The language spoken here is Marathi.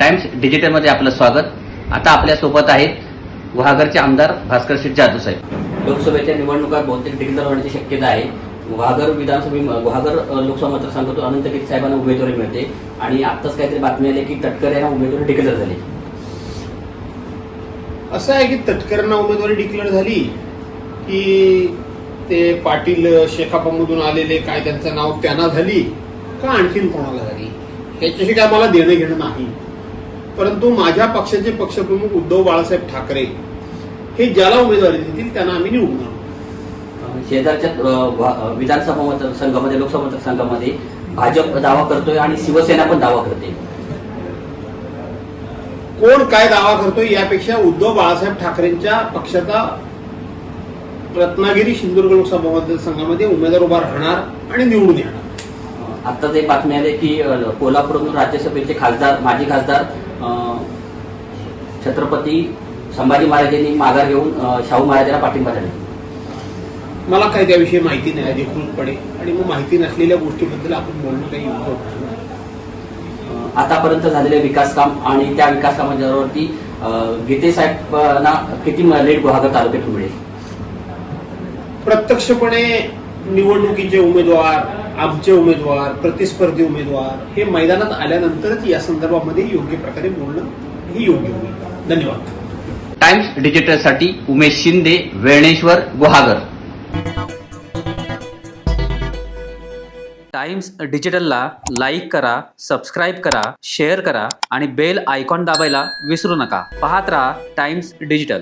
टाइम्स डिजिटलमध्ये आपलं स्वागत. आता आपल्यासोबत आहेत गुहागरचे आमदार भास्कर शेठ जाधव साहेब. लोकसभेच्या निवडणुका बहुतेक डिक्लेअर होण्याची शक्यता आहे. गुहागर विधानसभे गुहागर अ, लोकसभा मतदारसंघातून अनंत गिरी साहेबांना उमेदवारी मिळते. आणि आत्ताच काहीतरी बातमी आली की तटकरे यांना उमेदवारी डिक्लेअर झाली. असं आहे की तटकरांना उमेदवारी डिक्लेअर झाली की ते पाटील शेकापामधून आलेले काय त्यांचं नाव त्यांना झाली का आणखीन कोणाला झाली? याच्याशी काय मला देणं घेणं नाही. परंतु माझ्या पक्षाचे पक्षप्रमुख उद्धव बाळासाहेब ठाकरे हे ज्याला उमेदवारी देतील त्यांना आम्ही. अ, शेजारच्या विधानसभा मतदारसंघामध्ये लोकसभा मतदारसंघामध्ये भाजप दावा करतोय आणि शिवसेना पण दावा करते कोण काय दावा करतोय यापेक्षा उद्धव बाळासाहेब ठाकरेंच्या पक्षाचा रत्नागिरी सिंधुदुर्ग लोकसभा मतदारसंघामध्ये उमेदवार उभा राहणार आणि निवडून येणार आता ते बातमी आली की कोल्हापूरमधून राज्यसभेचे खासदार माजी खासदार छत्रपती संभाजी महाराजांनी माघार घेऊन शाहू महाराजांना पाठिंबा दिला. मला काही त्याविषयी माहिती नाही अधिकृतपणे आणि मग माहिती नसलेल्या गोष्टीबद्दल आपण बोलणं काही होत आतापर्यंत झालेले विकास काम आणि त्या विकास कामावरती गीते साहेबांना किती लेट गुहागर तालुक्यात मिळेल? प्रत्यक्षपणे निवडणुकीचे उमेदवार आमचे उमेदवार प्रतिस्पर्धी उमेदवार हे मैदानात आल्यानंतरच या संदर्भामध्ये योग्य प्रकारे बोलणं हे योग्य होईल. धन्यवाद. टाइम्स डिजिटलसाठी उमेश शिंदे वेळणेश्वर गुहागर. टाइम्स डिजिटलला लाईक करा सबस्क्राईब करा शेअर करा आणि बेल आयकॉन दाबायला विसरू नका. पाहत रहा टाइम्स डिजिटल.